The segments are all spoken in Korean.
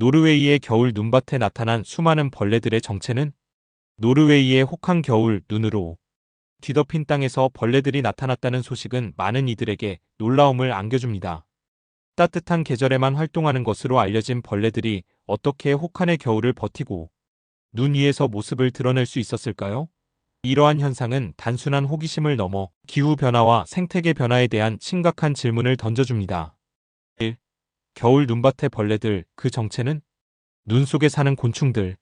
노르웨이의 겨울 눈밭에 나타난 수많은 벌레들의 정체는 노르웨이의 혹한 겨울 눈으로 뒤덮인 땅에서 벌레들이 나타났다는 소식은 많은 이들에게 놀라움을 안겨줍니다. 따뜻한 계절에만 활동하는 것으로 알려진 벌레들이 어떻게 혹한의 겨울을 버티고 눈 위에서 모습을 드러낼 수 있었을까요? 이러한 현상은 단순한 호기심을 넘어 기후 변화와 생태계 변화에 대한 심각한 질문을 던져줍니다. 1. 겨울 눈밭의 벌레들, 그 정체는? 눈 속에 사는 곤충들.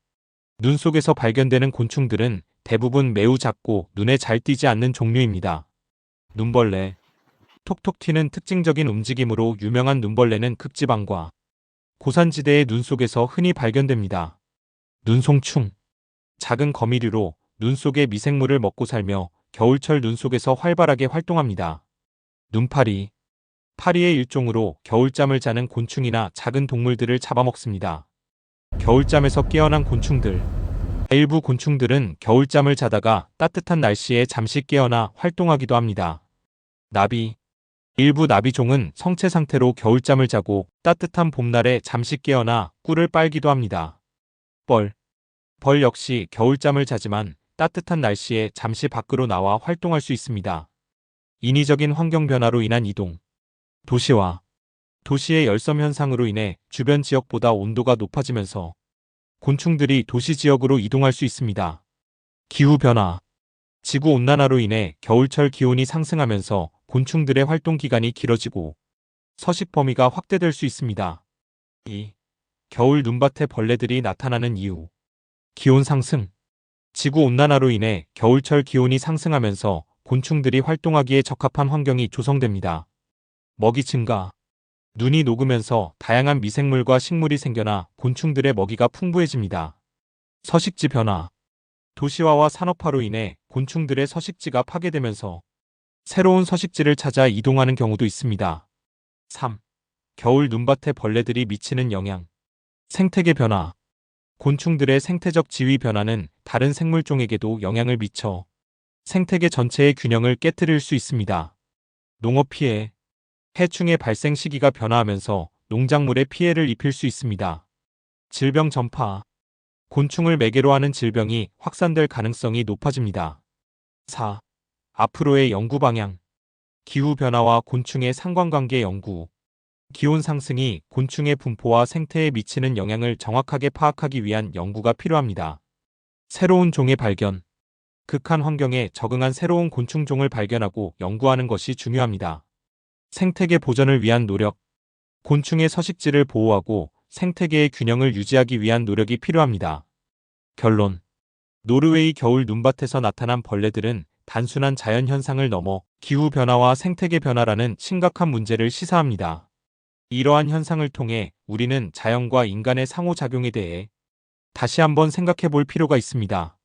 눈 속에서 발견되는 곤충들은 대부분 매우 작고 눈에 잘 띄지 않는 종류입니다. 눈벌레. 톡톡 튀는 특징적인 움직임으로 유명한 눈벌레는 극지방과 고산지대의 눈 속에서 흔히 발견됩니다. 눈송충. 작은 거미류로 눈 속의 미생물을 먹고 살며 겨울철 눈 속에서 활발하게 활동합니다. 눈파리. 파리의 일종으로 겨울잠을 자는 곤충이나 작은 동물들을 잡아먹습니다. 겨울잠에서 깨어난 곤충들. 일부 곤충들은 겨울잠을 자다가 따뜻한 날씨에 잠시 깨어나 활동하기도 합니다. 나비. 일부 나비종은 성체 상태로 겨울잠을 자고 따뜻한 봄날에 잠시 깨어나 꿀을 빨기도 합니다. 벌. 벌 역시 겨울잠을 자지만 따뜻한 날씨에 잠시 밖으로 나와 활동할 수 있습니다. 인위적인 환경 변화로 인한 이동. 도시화. 도시의 열섬 현상으로 인해 주변 지역보다 온도가 높아지면서 곤충들이 도시 지역으로 이동할 수 있습니다. 기후 변화. 지구 온난화로 인해 겨울철 기온이 상승하면서 곤충들의 활동 기간이 길어지고 서식 범위가 확대될 수 있습니다. 2. 겨울 눈밭에 벌레들이 나타나는 이유. 기온 상승. 지구 온난화로 인해 겨울철 기온이 상승하면서 곤충들이 활동하기에 적합한 환경이 조성됩니다. 먹이 증가. 눈이 녹으면서 다양한 미생물과 식물이 생겨나 곤충들의 먹이가 풍부해집니다. 서식지 변화. 도시화와 산업화로 인해 곤충들의 서식지가 파괴되면서 새로운 서식지를 찾아 이동하는 경우도 있습니다. 3. 겨울 눈밭에 벌레들이 미치는 영향. 생태계 변화. 곤충들의 생태적 지위 변화는 다른 생물종에게도 영향을 미쳐 생태계 전체의 균형을 깨뜨릴 수 있습니다. 농업 피해. 해충의 발생 시기가 변화하면서 농작물에 피해를 입힐 수 있습니다. 질병 전파. 곤충을 매개로 하는 질병이 확산될 가능성이 높아집니다. 4. 앞으로의 연구 방향. 기후 변화와 곤충의 상관관계 연구. 기온 상승이 곤충의 분포와 생태에 미치는 영향을 정확하게 파악하기 위한 연구가 필요합니다. 새로운 종의 발견. 극한 환경에 적응한 새로운 곤충종을 발견하고 연구하는 것이 중요합니다. 생태계 보전을 위한 노력. 곤충의 서식지를 보호하고 생태계의 균형을 유지하기 위한 노력이 필요합니다. 결론. 노르웨이 겨울 눈밭에서 나타난 벌레들은 단순한 자연 현상을 넘어 기후 변화와 생태계 변화라는 심각한 문제를 시사합니다. 이러한 현상을 통해 우리는 자연과 인간의 상호작용에 대해 다시 한번 생각해 볼 필요가 있습니다.